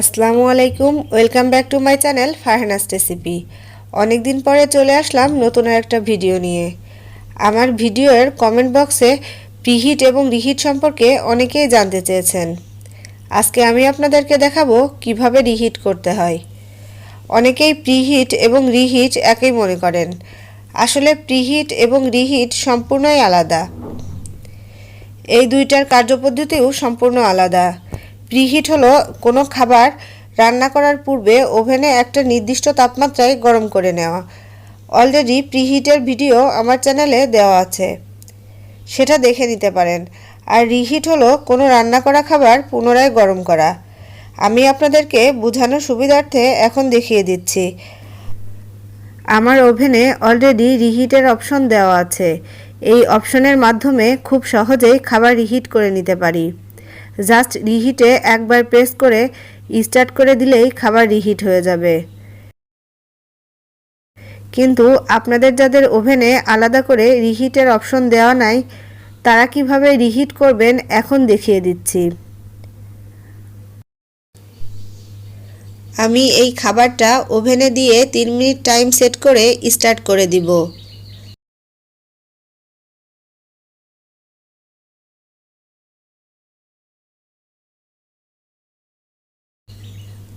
আসসালামু আলাইকুম, welcome back to my channel Farhana's recipe. অনেক দিন পরে চলে আসলাম নতুন আর একটা ভিডিও নিয়ে। আমার ভিডিওর কমেন্ট বক্সে প্রিহিট এবং রিহিট সম্পর্কে অনেকেই জানতে চেয়েছেন। আজকে আমি আপনাদেরকে দেখাবো কীভাবে রিহিট করতে হয়। অনেকেই প্রিহিট এবং রিহিট একই মনে করেন। আসলে প্রিহিট এবং রিহিট সম্পূর্ণই আলাদা। এই দুইটার কার্যপদ্ধতিও সম্পূর্ণ আলাদা। প্রিহিট হলো কোনো খাবার রান্না করার পূর্বে ওভেনে একটা নির্দিষ্ট তাপমাত্রায় গরম করে নেওয়া। অলরেডি প্রিহিটের ভিডিও আমার চ্যানেলে দেওয়া আছে। সেটা দেখে নিতে পারেন। আর রিহিট হলো কোনো রান্না করা খাবার পুনরায় গরম করা। আমি আপনাদেরকে বোঝানোর সুবিধার্থে এখন দেখিয়ে দিচ্ছি। আমার ওভেনে অলরেডি রিহিটের অপশন দেওয়া আছে। এই অপশনের মাধ্যমে খুব সহজেই খাবার রিহিট করে নিতে পারি। জাস্ট রিহিটে একবার প্রেস করে স্টার্ট করে দিলেই খাবার রিহিট হয়ে যাবে। কিন্তু আপনাদের যাদের ওভেনে আলাদা করে রিহিটের অপশন দেওয়া নাই, তারা কীভাবে রিহিট করবেন এখন দেখিয়ে দিচ্ছি। আমি এই খাবারটা ওভেনে দিয়ে তিন মিনিট টাইম সেট করে স্টার্ট করে দিব।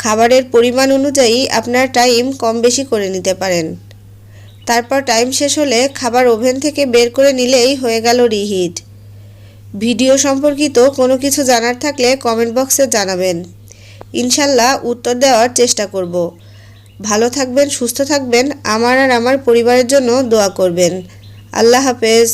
খাবারের পরিমাণ অনুযায়ী আপনার টাইম কম বেশি করে নিতে পারেন। তারপর টাইম শেষ হলে খাবার ওভেন থেকে বের করে নিলেই হয়ে গেল রিহিট। ভিডিও সম্পর্কিত কোনো কিছু জানার থাকলে কমেন্ট বক্সে জানাবেন। ইনশাল্লাহ উত্তর দেওয়ার চেষ্টা করব। ভালো থাকবেন, সুস্থ থাকবেন, আমার আর আমার পরিবারের জন্য দোয়া করবেন। আল্লাহ হাফেজ।